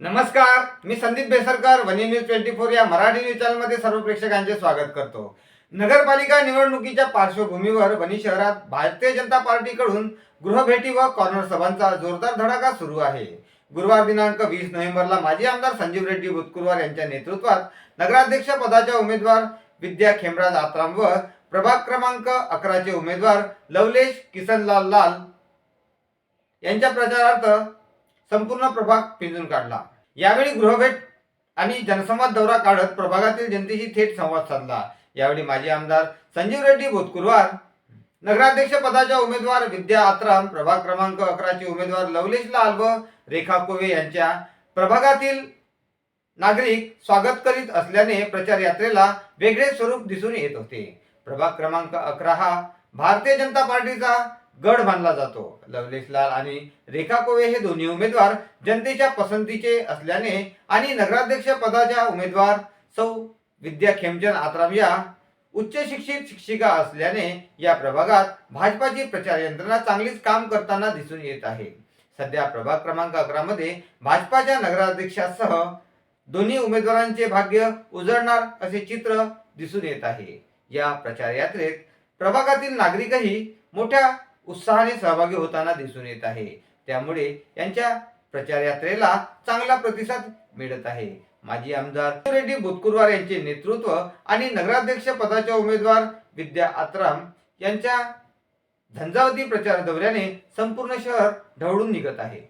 नमस्कार मी Sandeep Besarkar Wani news twenty four या Marathi news चॅनलमध्ये सर्व प्रेक्षकांचे स्वागत करतो. नगरपालिका निवडणुकीच्या पार्श्वभूमीवर वनी शहरात भारतीय जनता पार्टीकडून गृहभेटी व कॉर्नर सभांचा जोरदार धडाका सुरू आहे. गुरुवार दिनांक वीस नोव्हेंबरला माजी आमदार संजीव रेड्डी बुतकुरवार यांच्या नेतृत्वात नगराध्यक्ष पदाच्या उमेदवार विद्या खेमराज आत्राम व प्रभाग क्रमांक अकराचे उमेदवार लवलेश किसनलाल लाल यांच्या प्रचारार्थ संपूर्ण प्रभाग पिंजून काढला. यावेळी गृहभेट आणि जनसंवाद दौरा काढत प्रभागातील जनतेशी थेट संवाद साधला. यावेळी माजी आमदार संजीव रेड्डी भूतकुरवार नगराध्यक्ष पदाच्या उमेदवार विद्या आत्राम प्रभाग क्रमांक अकराचे उमेदवार लवलेश लाल व रेखा कोवे यांच्या प्रभागातील नागरिक स्वागत करीत असल्याने प्रचार यात्रेला वेगळे स्वरूप दिसून येत होते. प्रभाग क्रमांक अकरा हा भारतीय जनता पार्टीचा गड मानला जातो. लवलेश लाल आणि रेखा कोवे हे दोन्ही उमेदवार जनतेच्या पसंतीचे असल्याने आणि नगराध्यक्ष पदाच्या उमेदवार सौ विद्या खेमचंद आत्राम या उच्च शिक्षित शिक्षिका असल्याने या प्रभागात भाजपाची प्रचार यंत्रणा चांगलीच काम करताना दिसून येत आहे. सध्या प्रभाग क्रमांक अकरा मध्ये भाजपाच्या नगराध्यक्षासह दोन्ही उमेदवारांचे भाग्य उजळणार असे चित्र दिसून येत आहे. या प्रचार यात्रेत प्रभागातील नागरिकही मोठ्या उत्साहाने सहभागी होताना दिसून येत आहे. त्यामुळे यांच्या प्रचार यात्रेला चांगला प्रतिसाद मिळत आहे. माजी आमदार रेड्डी बुतकुरवार यांचे नेतृत्व आणि नगराध्यक्ष पदाच्या उमेदवार विद्या आत्राम यांच्या झंझावती प्रचार दौऱ्याने संपूर्ण शहर ढवळून निघत आहे.